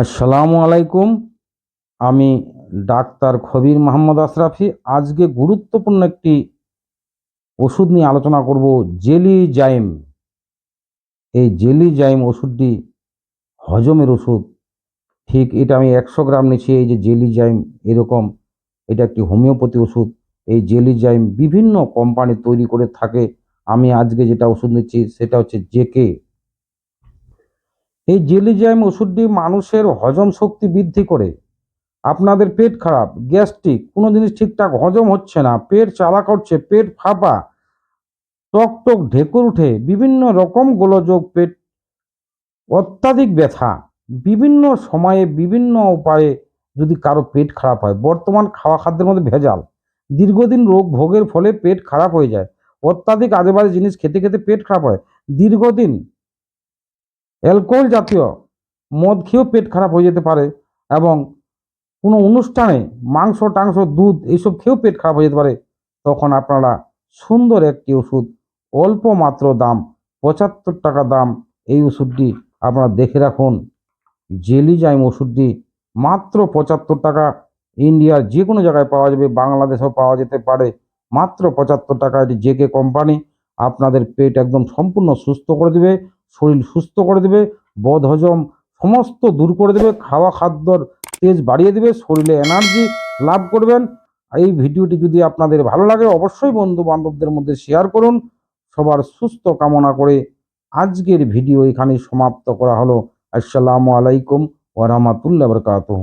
আসসালামু আলাইকুম। আমি ডাক্তার খবির মোহাম্মদ আশরাফি। আজকে গুরুত্বপূর্ণ একটি ওষুধ নিয়ে আলোচনা করব জেলি জাইম এই জেলি জাইম ওষুধটি হজমের ওষুধ। ঠিক এটা আমি একশো গ্রাম নিচ্ছি এই যে জেলি জাইম এরকম, এটা একটি হোমিওপ্যাথি ওষুধ। এই জেলি জাইম বিভিন্ন কোম্পানি তৈরি করে থাকে। আমি আজকে যেটা ওষুধ নিচ্ছি, সেটা হচ্ছে জেকে। এই জেলিজাইম ওষুধটি মানুষের হজম শক্তি বৃদ্ধি করে। আপনাদের পেট খারাপ, গ্যাস্ট্রিক, কোনো জিনিস ঠিকঠাক হজম হচ্ছে না, পেট চালা করছে, পেট ফাঁপা টক টক ঢেকুর উঠে, বিভিন্ন রকম গোলযোগ, পেট অত্যাধিক ব্যথা, বিভিন্ন সময়ে, বিভিন্ন উপায়ে যদি কারও পেট খারাপ হয়, বর্তমান খাওয়া খাদ্যের মধ্যে ভেজাল, দীর্ঘদিন রোগ ভোগের ফলে পেট খারাপ হয়ে যায়, অত্যাধিক আজেবাজে জিনিস খেতে খেতে পেট খারাপ হয়, দীর্ঘদিন অ্যালকোহল জাতীয় মদ খেয়েও পেট খারাপ হয়ে যেতে পারে এবং কোনো অনুষ্ঠানে মাংস, টাংস, দুধ এইসব খেয়েও পেট খারাপ হয়ে যেতে পারে, তখন আপনারা সুন্দর একটি ওষুধ, অল্প মাত্র দাম, পঁচাত্তর টাকা দাম এই ওষুধটি আপনারা দেখে রাখুন। জেলিজাইম ওষুধটি মাত্র পঁচাত্তর টাকা। ইন্ডিয়ার যে কোনো জায়গায় পাওয়া যাবে, বাংলাদেশেও পাওয়া যেতে পারে। মাত্র পঁচাত্তর টাকা এটি জেকে কোম্পানি। আপনাদের পেট একদম সম্পূর্ণ সুস্থ করে দেবে। শরীর সুস্থ করে দেবে, বদ হজম সমস্ত দূর করে দেবে, খাওয়া খাদ্যর তেজ বাড়িয়ে দেবে, শরীরে এনার্জি লাভ করবেন। এই ভিডিওটি যদি আপনাদের ভালো লাগে, অবশ্যই বন্ধু বান্ধবদের মধ্যে শেয়ার করুন। সবার সুস্থ কামনা করে আজকের ভিডিও এখানে সমাপ্ত করা হলো। আসসালামু আলাইকুম ওরহমাতুল্লাহ বরকাতহ।